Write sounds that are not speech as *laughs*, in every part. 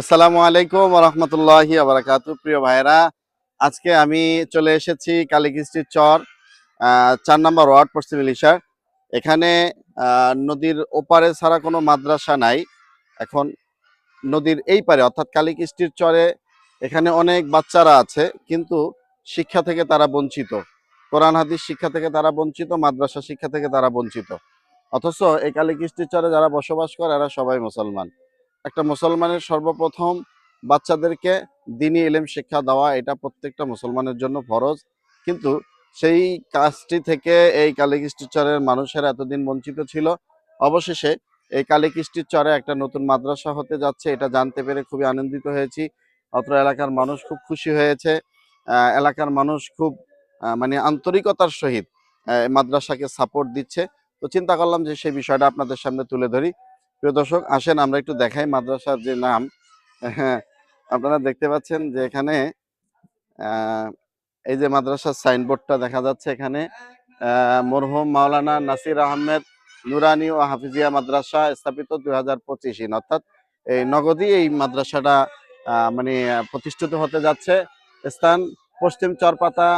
আসসালামু আলাইকুম রহমতুল্লাহি আবরাকাতু প্রিয় ভাইরা আজকে আমি চলে এসেছি কালীকৃষ্টির চর চার নম্বর ওয়ার্ড, পশ্চিম ইলিশার। এখানে নদীর ওপারে ছাড়া কোনো মাদ্রাসা নাই। এখন নদীর এই পারে, অর্থাৎ কালীকৃষ্টির চরে এখানে অনেক বাচ্চারা আছে, কিন্তু শিক্ষা থেকে তারা বঞ্চিত। কোরআন, হাদিস শিক্ষা থেকে তারা বঞ্চিত, মাদ্রাসা শিক্ষা থেকে তারা বঞ্চিত। অথচ এই কালীকৃষ্টির চরে যারা বসবাস করে, এরা সবাই মুসলমান। একটা মুসলমানের সর্বপ্রথম বাচ্চাদেরকে দিনী এলেম শিক্ষা দেওয়া, এটা প্রত্যেকটা মুসলমানের জন্য ফরজ। কিন্তু সেই কাজটি থেকে এই কালীকৃষ্টির চরের মানুষেরা এতদিন বঞ্চিত ছিল, অবশেষে এই কালীকৃষ্টির চরে একটা নতুন মাদ্রাসা হতে যাচ্ছে, এটা জানতে পেরে খুবই আনন্দিত হয়েছি। অত্র এলাকার মানুষ খুব খুশি হয়েছে এলাকার মানুষ খুব মানে আন্তরিকতার সহিত মাদ্রাসাকে সাপোর্ট দিচ্ছে। তো চিন্তা করলাম যে সেই বিষয়টা আপনাদের সামনে তুলে ধরি। প্রিয় দর্শক, আসেন আমরা একটু দেখাই মাদ্রাসার যে নাম। আপনারা দেখতে পাচ্ছেন যে এখানে এই যে মাদ্রাসার সাইনবোর্ডটা দেখা যাচ্ছে এখানে মরহুম মাওলানা নাসির আহমেদ নুরানি ও হাফিজিয়া মাদ্রাসা স্থাপিত দুই হাজার পঁচিশ অর্থাৎ এই নগদই এই মাদ্রাসাটা মানে প্রতিষ্ঠিত হতে যাচ্ছে। স্থান পশ্চিম চরপাতা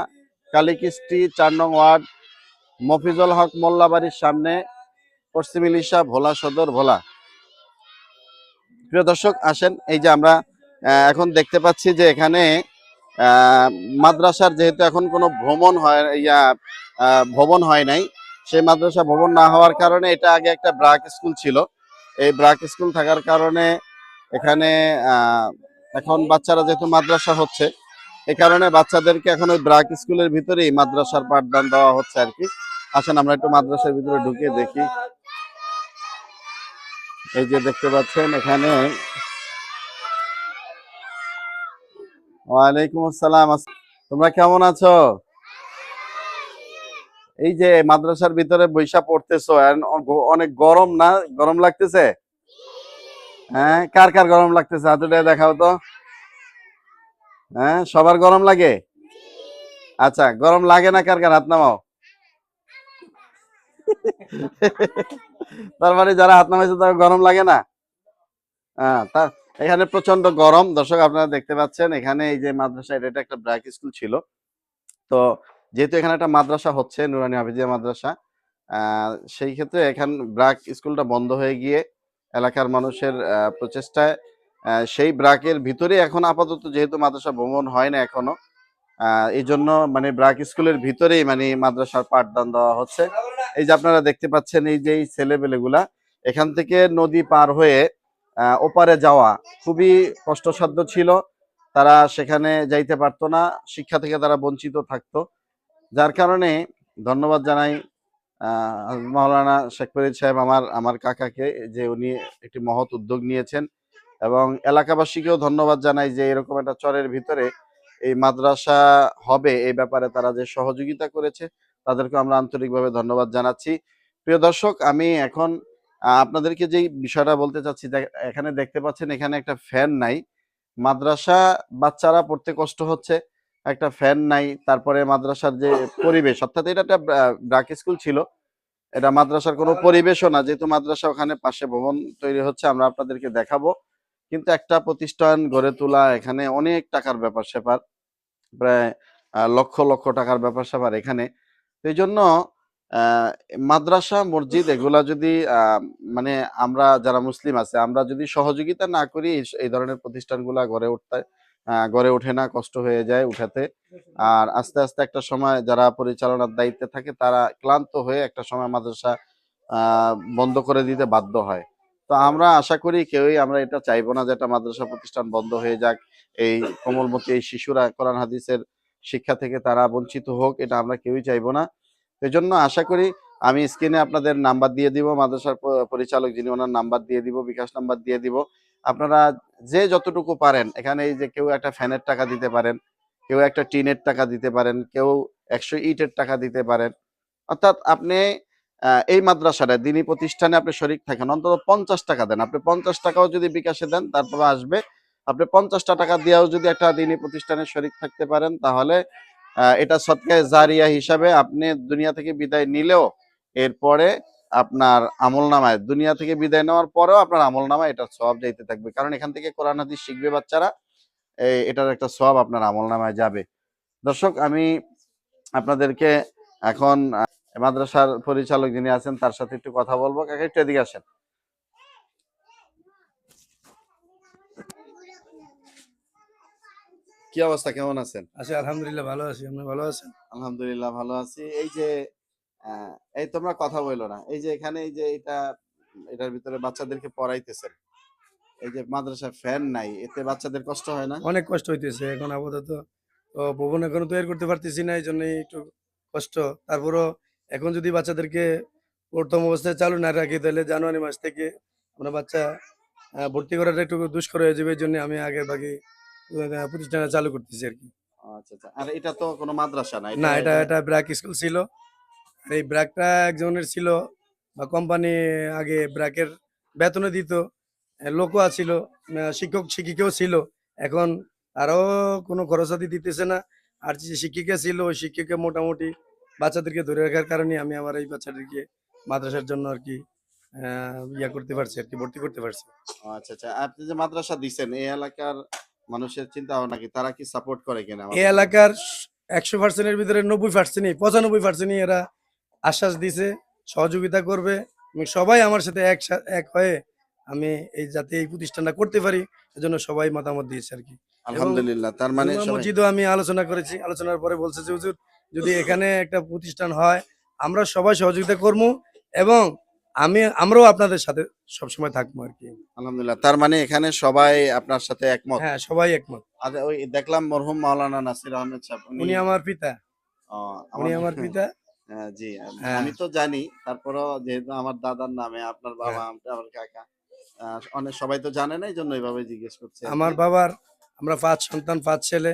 কালিকিস্টি চার নং ওয়ার্ড, মফিজুল হক মোল্লাবাড়ির সামনে পশ্চিম ইলিশা, ভোলা সদর, ভোলা। প্রিয় দর্শক, আসেন, এই যে আমরা এখন দেখতে পাচ্ছি যে এখানে মাদ্রাসার যেহেতু এখন কোনো ভ্রমণ হয়, ইয়া ভবন হয় নাই, সেই মাদ্রাসা ভবন না হওয়ার কারণে এটা আগে একটা ব্রাক স্কুল ছিল। এই ব্রাক স্কুল থাকার কারণে এখানে এখন বাচ্চারা যেহেতু মাদ্রাসা হচ্ছে এই কারণে বাচ্চাদেরকে এখন ওই ব্রাক স্কুলের ভিতরেই মাদ্রাসার পাঠদান দেওয়া হচ্ছে আর কি। আসেন, আমরা একটু মাদ্রাসার ভিতরে ঢুকে দেখি। এই যে দেখতে পাচ্ছেন এখানে। ওয়ালাইকুম আসসালাম। তোমরা কেমন আছো? এই যে মাদ্রাসার ভিতরে বৈশা পড়তেছো অনেক গরম না? গরম লাগতেছে? হ্যাঁ কার কার গরম লাগতেছে? হাতুটা দেখাও তো। হ্যাঁ সবার গরম লাগে? আচ্ছা গরম লাগে না কার কার? হাত নামাও। তার মানে যারা হাত নামাইছে তার গরম লাগে না? হ্যাঁ তা এখানে প্রচণ্ড গরম। দর্শক, আপনারা দেখতে পাচ্ছেন, এখানে এই যে মাদ্রাসা, এটা একটা ব্র্যাক স্কুল ছিল। তো যেহেতু এখানে একটা মাদ্রাসা হচ্ছে, নুরানি হাফিজিয়া মাদ্রাসা সেই ক্ষেত্রে এখান ব্রাক স্কুলটা বন্ধ হয়ে গিয়ে এলাকার মানুষের প্রচেষ্টায় সেই ব্রাকের ভিতরে এখন আপাতত যেহেতু মাদ্রাসা ভ্রমণ হয় না এখনও এই জন্য মানে ব্রাক স্কুলের ভিতরেই মানে মাদ্রাসার পাঠদান দেওয়া হচ্ছে। এই যে আপনারা দেখতে পাচ্ছেন এই যে ছেলেপেলেগুলা এখান থেকে নদী পার হয়ে ওপারে যাওয়া খুবই কষ্টসাধ্য ছিল। তারা সেখানে যাইতে পারতো না শিক্ষা থেকে তারা বঞ্চিত থাকতো। যার কারণে ধন্যবাদ জানাই আহ, মাওলানা শেখ ফরিদ সাহেব আমার আমার কাকাকে যে উনি একটি মহৎ উদ্যোগ নিয়েছেন। এবং এলাকাবাসীকেও ধন্যবাদ জানাই যে এরকম একটা চরের ভিতরে এই মাদ্রাসা হবে, এই ব্যাপারে তারা যে সহযোগিতা করেছে, তাদেরকে আমরা আন্তরিকভাবে ধন্যবাদ জানাচ্ছি। প্রিয় দর্শক, আমি এখন আপনাদেরকে যেই বিষয়টা বলতে চাচ্ছি এখানে দেখতে পাচ্ছেন এখানে একটা ফ্যান নাই। মাদ্রাসা বাচ্চারা পড়তে কষ্ট হচ্ছে, একটা ফ্যান নাই, তারপরে মাদ্রাসার যে পরিবেশ, অর্থাৎ এটা একটা ব্রাক স্কুল ছিল। এটা মাদ্রাসার কোনো পরিবেশও না, যেহেতু মাদ্রাসা ওখানে পাশে ভবন তৈরি হচ্ছে, আমরা আপনাদেরকে দেখাবো। কিন্তু একটা প্রতিষ্ঠান গড়ে তোলা এখানে অনেক টাকার ব্যাপার স্যাপার, প্রায় লক্ষ লক্ষ টাকার ব্যাপার স্যাপার এখানে। এই জন্য মাদ্রাসা, মসজিদ এগুলা যদি মানে আমরা যারা মুসলিম আছে, আমরা যদি সহযোগিতা না করি এই ধরনের প্রতিষ্ঠানগুলা গড়ে উঠতে গড়ে ওঠে না, কষ্ট হয়ে যায় উঠাতে। আর আস্তে আস্তে একটা সময় যারা পরিচালনার দায়িত্বে থাকে, তারা ক্লান্ত হয়ে একটা সময় মাদ্রাসা বন্ধ করে দিতে বাধ্য হয়। তো আমরা আশা করি কেউই আমরা এটা চাইব না যে একটা মাদ্রাসা প্রতিষ্ঠান বন্ধ হয়ে যাক। এই কোমলমতি, এই শিশুরা কোরআন হাদিসের শিক্ষা থেকে তারা বঞ্চিত হোক, এটা আমরা কেউই চাইব না। এই জন্য আশা করি আমি স্ক্রিনে আপনাদের নাম্বার দিয়ে দিব, মাদ্রাসার পরিচালক যিনি ওনার নাম্বার দিয়ে দিব, বিকাশ নাম্বার দিয়ে দিব। আপনারা যে যতটুকু পারেন, এখানে এই যে কেউ একটা ফ্যানের টাকা দিতে পারেন, কেউ একটা টিনের টাকা দিতে পারেন, কেউ একশো ইটের টাকা দিতে পারেন, অর্থাৎ আপনি এই মাদ্রাসাটা, দিনী প্রতিষ্ঠানে আপনি শরিক থাকেন, অন্তত পঞ্চাশ টাকা দেন। আপনি পঞ্চাশ টাকাও যদি বিকাশে দেন, তারপরে আসবে। আপনি পঞ্চাশটা টাকা দিয়েও যদি একটা দিনী প্রতিষ্ঠানে শরিক থাকতে পারেন, তাহলে এটা সৎকায় জারিয়া হিসাবে আপনি দুনিয়া থেকে বিদায় নিলেও এরপরে আপনার আমল নামায় দুনিয়া থেকে বিদায় নেওয়ার পরেও আপনার আমল নামায় এটা সব যাইতে থাকবে। কারণ এখান থেকে কোরআন, হাদিস শিখবে বাচ্চারা এটার একটা সব আপনার আমল নামায় যাবে। দর্শক, আমি আপনাদেরকে এখন মাদ্রাসার পরিচালক যিনি আছেন তার সাথে একটু কথা বলব। কাকা একটু এদিকে আসেন। কি অবস্থা? কেমন আছেন? আছি আলহামদুলিল্লাহ ভালো আছি। আপনি ভালো আছেন? আলহামদুলিল্লাহ ভালো আছি। এই যে এই তোমরা কথা বলল না। এই যে এখানে এই যে এটা এটার ভিতরে বাচ্চাদেরকে পড়াইতেছেন। এই যে মাদ্রাসা ফ্যান নাই এতে বাচ্চাদের কষ্ট হয় না? অনেক কষ্ট হইতেছে। এখন আপাতত তো ভবন এখনও তৈরি করতে পারতেছি না এই জন্য একটু কষ্ট। তারপরও এখন যদি বাচ্চাদেরকে প্রথম অবস্থায় চালু না রাখি তাহলে জানুয়ারি মাস থেকে আমরা বাচ্চা ভর্তি করাটা একটু দুষ্কর হয়ে যাবে এই জন্য আমি আগে ভাগে প্রতিষ্ঠানটা চালু করতেছি আর কি। আচ্ছা আচ্ছা। আর এটা তো কোনো মাদ্রাসা না না এটা এটা ব্র্যাক স্কুল ছিল। আর এই ব্র্যাকটা একজনের ছিল বা কোম্পানি আগে ব্র্যাকের বেতনও দিত লোকও আছিল শিক্ষক শিক্ষিকাও ছিল। এখন আরও কোনো খরচাদি দিতেছে না। আর যে শিক্ষিকা ছিল ওই শিক্ষিকা মোটামুটি বাচ্চাদেরকে ধরে রাখার কারণে আমি আমার এই বাচ্চাদেরকে মাদ্রাসার জন্য আর কি ইয়া করতে পারছি আর কি ভর্তি করতে পারছি। আচ্ছা আচ্ছা। আপনি যে মাদ্রাসা দিছেন এই এলাকার মানুষের চিন্তা ভাবনা কি? তারা কি সাপোর্ট করে কিনা এই এলাকার একশো পার্সেন্টের ভিতরে নব্বই পার্সেন্টই পঁচানব্বই পার্সেন্টই এরা আশ্বাস দিছে সহযোগিতা করবে। এবং সবাই আমার সাথে এক এক হয়ে আমি এই যাতে এই প্রতিষ্ঠানটা করতে পারি এজন্য সবাই মতামত দিয়েছে আর কি। আলহামদুলিল্লাহ তার মানে মসজিদও আমি আলোচনা করেছি আলোচনার পরে বলছে যে হুজুর যদি এখানে একটা প্রতিষ্ঠান হয় আমরা সবাই সহযোগিতা করব এবং আমি আমরাও আপনাদের সাথে সবসময় থাকব আর কি। আলহামদুলিল্লাহ। তার মানে এখানে সবাই আপনার সাথে একমত? হ্যাঁ সবাই একমত। আর ওই দেখলাম মরহুম মাওলানা নাসির আহমেদ সাহেব উনি আমার পিতা। উনি আমার পিতা। *laughs* হ্যাঁ, জি। হ্যাঁ। আমি তো জানি তারপরও যেহেতু আমার দাদার নামে আপনার বাবা হ্যাঁ। আমার কাকা অনেক সবাই তো জানে না এই জন্য এইভাবে জিজ্ঞেস করছে। আমার বাবার আমরা পাঁচ সন্তান পাঁচ ছেলে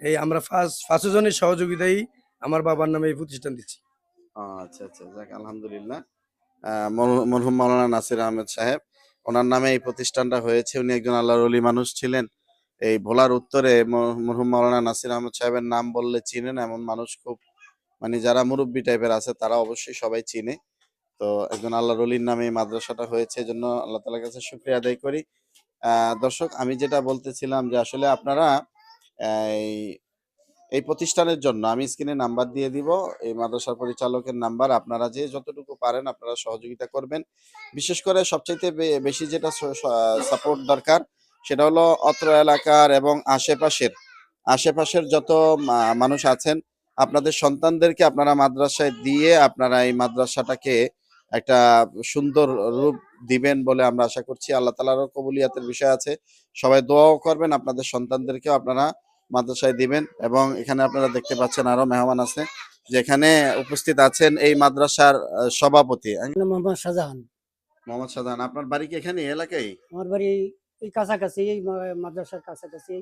এই আমরা পাঁচ পাঁচ জনের সহযোগিতাই আমার বাবার নামে এই প্রতিষ্ঠান দিচ্ছি। আচ্ছা আচ্ছা যাক, আলহামদুলিল্লাহ। মরহুম মাওলানা নাসির আহমেদ সাহেব, ওনার নামে এই প্রতিষ্ঠানটা হয়েছে। উনি একজন আল্লাহর অলি মানুষ ছিলেন। এই ভোলার উত্তরে মরহুম মাওলানা নাসির আহমেদ সাহেবের নাম বললে চিনেন এমন মানুষ খুব মানে যারা মুরব্বী টাইপের আছে, তারা অবশ্যই সবাই চিনে। তো একজন আল্লাহর অলির নামে এই মাদ্রাসাটা হয়েছে জন্য আল্লাহ তালার কাছে শুক্রিয়া আদায় করি। দর্শক, আমি যেটা বলতেছিলাম যে আসলে আপনারা, এই এই প্রতিষ্ঠানের জন্য আমি স্ক্রিনে নাম্বার দিয়ে দিব, এই মাদ্রাসার পরিচালকের নাম্বার। আপনারা যে যতটুকু পারেন আপনারা সহযোগিতা করবেন। বিশেষ করে সবচাইতে বেশি যেটা সাপোর্ট দরকার সেটা হলো অত্র এলাকার এবং আশেপাশের আশেপাশের যত মানুষ আছেন, আপনাদের সন্তানদেরকে আপনারা মাদ্রাসায় দিয়ে আপনারা এই মাদ্রাসাটাকে একটা সুন্দর রূপ দিবেন বলে আমরা আশা করছি। আল্লাহ তালারও কবুলিয়াতের বিষয় আছে। সবাই দোয়াও করবেন, আপনাদের সন্তানদেরকেও আপনারা মাদ্রাসায় দিবেন এবং এখানে আপনারা দেখতে পাচ্ছেন আরও মেহমান আছে যেখানে উপস্থিত আছেন এই মাদ্রাসার সভাপতি। মোহাম্মদ শাহজাহান। মোহাম্মদ সাদান আপনার বাড়ি কি এখানে এলাকায়? আমার বাড়ি এই কাছাকাছি এই মাদ্রাসার কাছাকাছি।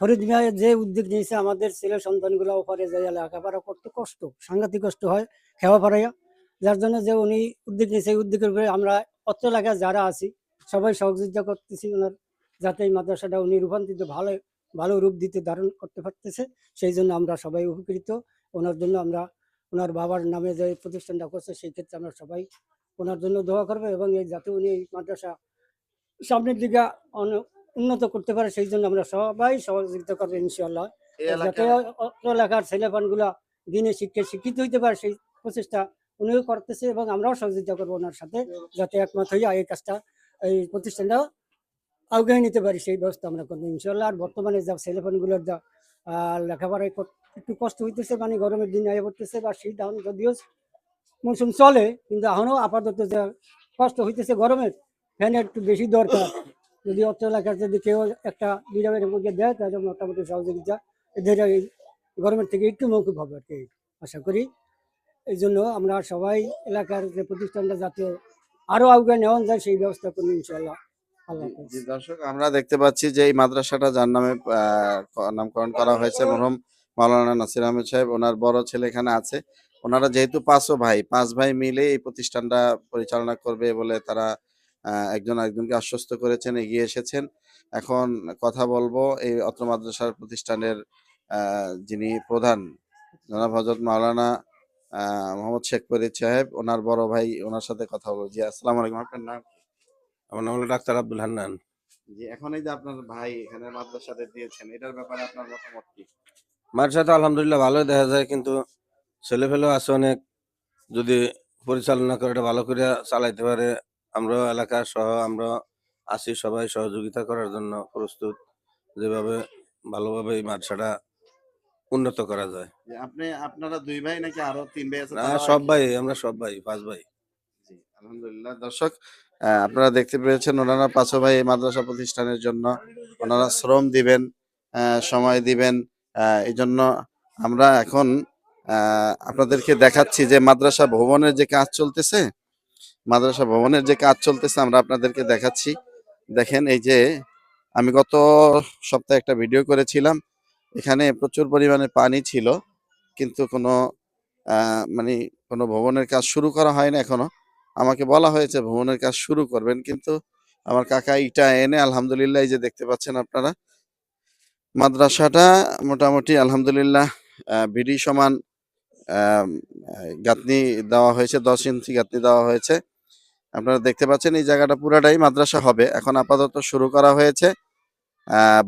ফরিদ মিয়া যে উদ্যোগ নিয়েছে আমাদের ছেলে সন্তানগুলো ওপারে যাই লেখাপড়া করতে কষ্ট সাংঘাতিক কষ্ট হয় খেওয়া পাড়াইয়া যার জন্য যে উনি উদ্যোগ নিয়েছে এই উদ্যোগের উপরে আমরা অত্র এলাকায় যারা আছি সবাই সহযোগিতা করতেছি ওনার যাতে এই মাদ্রাসাটা উনি রূপান্তরিত ভালো ভালো রূপ দিতে ধারণ করতে পারতেছে। সেই জন্য আমরা সবাই উপকৃত। ওনার জন্য আমরা ওনার বাবার নামে যে প্রতিষ্ঠানটা করছে সেই ক্ষেত্রে আমরা সবাই ওনার জন্য দোয়া করব এবং এই যাতে উনি এই মাদ্রাসা সামনের দিকে উন্নত করতে পারে সেই জন্য আমরা সবাই সহযোগিতা করব ইনশাল্লাহ যাতে এলাকার ছেলেপানগুলা দিনে শিক্ষায় শিক্ষিত হইতে পারে সেই প্রচেষ্টা উনিও করতেছে এবং আমরাও সহযোগিতা করব ওনার সাথে যাতে একমত হইয়া এই কাজটা এই প্রতিষ্ঠানটা আগায় নিতে পারি সেই ব্যবস্থা আমরা করব। ইনশাল্লাহ আর বর্তমানে যা ছেলেপানগুলোর যা লেখাপড়ায় একটু কষ্ট হইতেছে মানে গরমের দিন আগে পড়তেছে, বা শীত এখন যদিও মৌসুম চলে, কিন্তু এখনও আপাতত যা কষ্ট হইতেছে গরমের ফ্যানের একটু বেশি দরকার। যদি অর্থ এলাকার যদি কেউ একটা বিরামের মধ্যে দেয়, তাহলে মোটামুটি সহযোগিতা এদের এই গরমের থেকে একটু মৌকুব হবে আর কি, আশা করি। এই জন্য আমরা সবাই এলাকার যে প্রতিষ্ঠানটা যাতে আরও আগে নেওয়া যায়, সেই ব্যবস্থা করব ইনশাল্লাহ। জি দর্শক আমরা দেখতে পাচ্ছি যে এই মাদ্রাসাটা যার নামে নামকরণ করা হয়েছে মরহুম মাওলানা নাসির আহমেদ সাহেব। ওনার বড় ছেলে এখানে আছে। ওনারা যেহেতু পাঁচও ভাই পাঁচ ভাই মিলে এই প্রতিষ্ঠানটা পরিচালনা করবে বলে তারা একজন একজনকে আশ্বস্ত করেছেন এগিয়ে এসেছেন। এখন কথা বলব এই অত্র মাদ্রাসার প্রতিষ্ঠানের আহ, যিনি প্রধান জনাব হজরত মাওলানা আহ, মোহাম্মদ শেখ ফরিদ সাহেব। ওনার বড় ভাই ওনার সাথে কথা বলব। জি আসসালামু আলাইকুম। আপনার নাম? আমার নাম হলো ডাক্তার আব্দুল হান্নান। জি এখন এই যে আপনার ভাই এখানে মাদ্রাসাতে দিয়েছেন এটার ব্যাপারে আপনার মতামত কি? মাদ্রাসা তো আলহামদুলিল্লাহ ভালোই দেখা যায় কিন্তু ছেলে ফেলেও আছে অনেক। যদি পরিচালনা করে এটা ভালো করে চালাইতে পারে। আমরা এলাকার সহ আমরা আছি সবাই সহযোগিতা করার জন্য প্রস্তুত। যেভাবে ভালোভাবে এই মাদ্রাসাটা উন্নত করা যায়। যে আপনি আপনারা দুই ভাই নাকি আরও তিন ভাই আছে না সব ভাই আমরা সব ভাই পাঁচ ভাই। আলহামদুলিল্লাহ। দর্শক আপনারা দেখতে পেয়েছেন ওনারা পাঁচও ভাই মাদ্রাসা প্রতিষ্ঠানের জন্য ওনারা শ্রম দিবেন সময় দিবেন এই জন্য আমরা এখন আপনাদেরকে দেখাচ্ছি যে মাদ্রাসা ভবনের যে কাজ চলতেছে, মাদ্রাসা ভবনের যে কাজ চলতেছে আমরা আপনাদেরকে দেখাচ্ছি। দেখেন এই যে আমি গত সপ্তাহে একটা ভিডিও করেছিলাম, এখানে প্রচুর পরিমাণে পানি ছিল, কিন্তু কোনো মানে কোনো ভবনের কাজ শুরু করা হয়নি এখনও। আমাকে বলা হয়েছে ভবনের কাজ শুরু করবেন। কিন্তু আমার কাকা ইটা এনে, আলহামদুলিল্লাহ, এই যে দেখতে পাচ্ছেন আপনারা, মাদ্রাসাটা মোটামুটি, আলহামদুলিল্লাহ বিডি সমান গাঁথনি দেওয়া হয়েছে, দশ ইঞ্চি গাঁথনি দেওয়া হয়েছে। আপনারা দেখতে পাচ্ছেন, এই জায়গাটা পুরাটাই মাদ্রাসা হবে। এখন আপাতত শুরু করা হয়েছে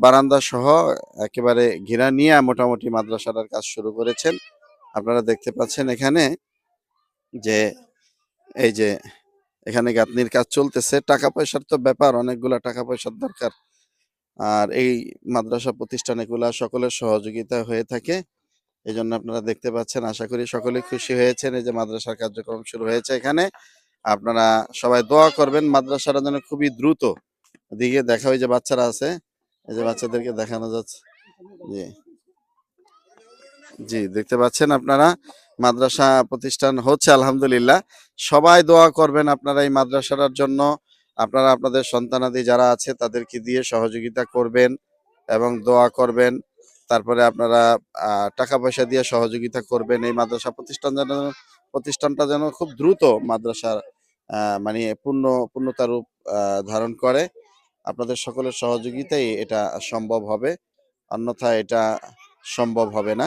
বারান্দা সহ একেবারে ঘেরা নিয়ে মোটামুটি মাদ্রাসাটার কাজ শুরু করেছেন। আপনারা দেখতে পাচ্ছেন এখানে যে এই যে, এখানে গাঁথনির কাজ চলতেছে। টাকা পয়সার তো ব্যাপার, অনেকগুলা টাকা পয়সার দরকার। আর এই মাদ্রাসা প্রতিষ্ঠান এগুলা সকলের সহযোগিতা হয়ে থাকে। এই জন্য আপনারা দেখতে পাচ্ছেন, আশা করি সকলে খুশি হয়েছেন। এই যে মাদ্রাসার কার্যক্রম শুরু হয়েছে এখানে। আপনারা সবাই দোয়া করবেন, মাদ্রাসাটা যেন খুবই দ্রুত দিকে দেখা ওই যে বাচ্চারা আছে, এই যে বাচ্চাদেরকে দেখানো যাচ্ছে। জি। জি, দেখতে পাচ্ছেন আপনারা, মাদ্রাসা প্রতিষ্ঠান হচ্ছে, আলহামদুলিল্লাহ। সবাই দোয়া করবেন আপনারা এই মাদ্রাসাটার জন্য। আপনারা আপনাদের সন্তানাদি যারা আছে তাদেরকে দিয়ে সহযোগিতা করবেন এবং দোয়া করবেন। তারপরে আপনারা টাকা পয়সা দিয়ে সহযোগিতা করবেন। এই মাদ্রাসা প্রতিষ্ঠান যেন প্রতিষ্ঠানটা যেন খুব দ্রুত মাদ্রাসার মানে পূর্ণ পূর্ণতা রূপ আহ, ধারণ করে। আপনাদের সকলের সহযোগিতাই এটা সম্ভব হবে। অন্যথা এটা সম্ভব হবে না।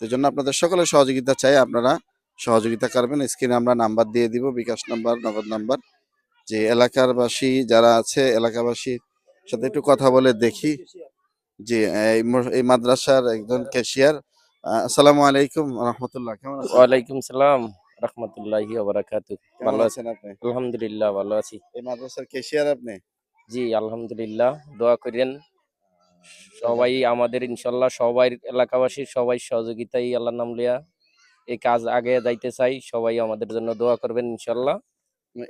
তো জন্য আপনাদের সকলের সহযোগিতা চাই আপনারা। সহযোগিতা করবেন। স্ক্রিনে আমরা নাম্বার দিয়ে দিব বিকাশ নাম্বার নগদ নাম্বার। যে এলাকারবাসী যারা আছে এলাকাবাসীর সাথে একটু কথা বলে দেখি। জি এই মাদ্রাসার একজন ক্যাশিয়ার আসসালামু আলাইকুম রহমতুল্লাহ কেমন আছেন? ওয়ালাইকুম সালাম রহমতুল্লাহি বারাকাতু। কেমন ভালো আছেন আপনি? আলহামদুলিল্লাহ ভালো আছি। এই মাদ্রাসার ক্যাশিয়ার আপনি? জি আলহামদুলিল্লাহ দোয়া করেন। সবাই আমাদের ইনশাল্লাহ সবাই এলাকাবাসীর সবাই সহযোগিতাই আল্লাহ নাম লিয়া এই কাজ আগে যাইতে চাই। সবাই আমাদের জন্য দোয়া করবেন ইনশাল্লাহ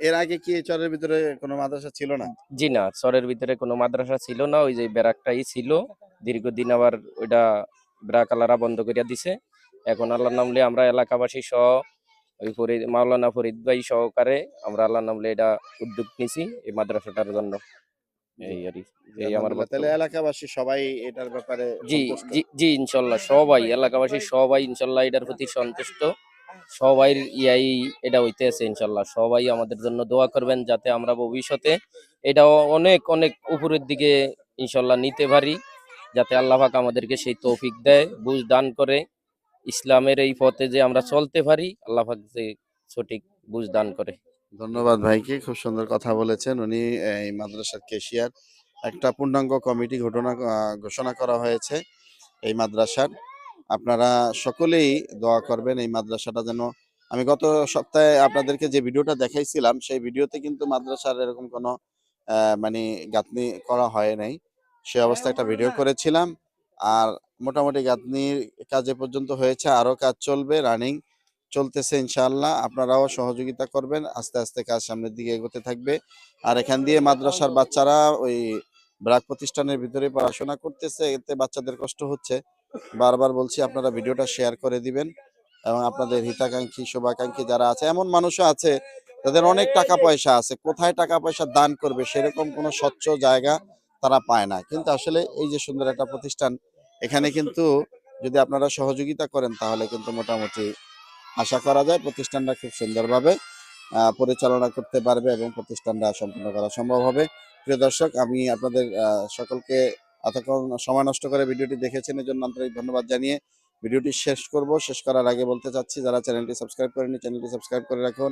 এর আগে কি চরের ভিতরে কোনো মাদ্রাসা ছিল না? জি না চরের ভিতরে কোনো মাদ্রাসা ছিল না। ওই যে ব্যারাকটাই ছিল। দীর্ঘদিন আবার ওইটা ব্রাক আলারা বন্ধ করিয়া দিছে। এখন আল্লাহ নাম লিয়ে আমরা এলাকাবাসী সহ ওই ফরিদ মাওলানা ফরিদ ভাই সহকারে আমরা আল্লাহ নাম লিয়ে এটা উদ্যোগ নিছি এই মাদ্রাসাটার জন্য। এই আর এই আমার তাহলে এলাকাবাসী সবাই এটার ব্যাপারে জি জি ইনশাল্লাহ সবাই এলাকাবাসী সবাই ইনশাল্লাহ এটার প্রতি সন্তুষ্ট। সবাই ইয়াই এটা হইতে আছে ইনশাল্লাহ সবাই আমাদের জন্য দোয়া করবেন যাতে আমরা ভবিষ্যতে এটা অনেক অনেক উপরের দিকে ইনশাল্লাহ নিতে পারি যাতে আল্লাহ পাক আমাদেরকে সেই তৌফিক দেয় বুঝ দান করে ইসলামের এই পথে যে আমরা চলতে পারি আল্লাহ পাক যে সঠিক বুঝ দান করে। ধন্যবাদ ভাইকে, খুব সুন্দর কথা বলেছেন। উনি এই মাদ্রাসার কেশিয়ার। একটা পূর্ণাঙ্গ কমিটি ঘটনা ঘোষণা করা হয়েছে এই মাদ্রাসার। আপনারা সকলেই দোয়া করবেন এই মাদ্রাসাটা যেন, আমি গত সপ্তাহে আপনাদেরকে যে ভিডিওটা দেখাইছিলাম, সেই ভিডিওতে কিন্তু মাদ্রাসার এরকম কোনো মানে গাঁথনি করা হয় নাই। সে অবস্থায় একটা ভিডিও করেছিলাম। আর মোটামুটি গাঁথনির কাজ পর্যন্ত হয়েছে। আরও কাজ চলবে, রানিং। চলতেছে ইনশাআল্লাহ। আপনারাও সহযোগিতা করবেন, আস্তে আস্তে কাজ সামনের দিকে এগোতে থাকবে। আর এখান দিয়ে মাদ্রাসার বাচ্চারা ওই ব্রাক প্রতিষ্ঠানের ভিতরে পড়াশোনা করতেছে, এতে বাচ্চাদের কষ্ট হচ্ছে। বারবার বলছি, আপনারা ভিডিওটা শেয়ার করে দিবেন। এবং আপনাদের হিতাকাঙ্ক্ষী, শুভাকাঙ্ক্ষী যারা আছে, এমন মানুষও আছে, তাদের অনেক টাকা পয়সা আছে। কোথায় টাকা পয়সা দান করবে সেরকম কোনো স্বচ্ছ জায়গা তারা পায় না। কিন্তু আসলে এই যে সুন্দর একটা প্রতিষ্ঠান, এখানে কিন্তু যদি আপনারা সহযোগিতা করেন, তাহলে কিন্তু মোটামুটি আশা করা যায় প্রতিষ্ঠানটা খুব সুন্দরভাবে পরিচালনা করতে পারবে এবং প্রতিষ্ঠানটা সম্পূর্ণ করা সম্ভব হবে। প্রিয় দর্শক, আমি আপনাদের সকলকে এতক্ষণ সময় নষ্ট করে ভিডিওটি দেখেছেন এর জন্য আন্তরিক ধন্যবাদ জানিয়ে ভিডিওটি শেষ করব। শেষ করার আগে বলতে চাচ্ছি, যারা চ্যানেলটি সাবস্ক্রাইব করেনি চ্যানেলটি সাবস্ক্রাইব করে রাখুন।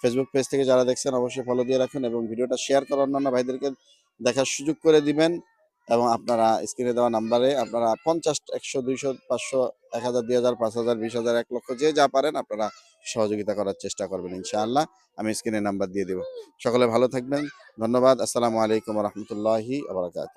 ফেসবুক পেজ থেকে যারা দেখছেন, অবশ্যই ফলো দিয়ে রাখুন এবং ভিডিওটা শেয়ার করে অন্যান্য ভাইদেরকে দেখার সুযোগ করে দিবেন। এবং আপনারা স্ক্রিনে দেওয়া নাম্বারে আপনারা পঞ্চাশ, একশো, দুইশো, পাঁচশো, এক হাজার, দুই হাজার, পাঁচ হাজার, বিশ হাজার, এক লক্ষ যে যা পারেন আপনারা সহযোগিতা করার চেষ্টা করবেন, ইনশাআল্লাহ। আমি স্ক্রিনে নাম্বার দিয়ে দেব। সকলে ভালো থাকবেন। ধন্যবাদ। আসসালামু আলাইকুম রহমতুল্লাহি আবরাকাত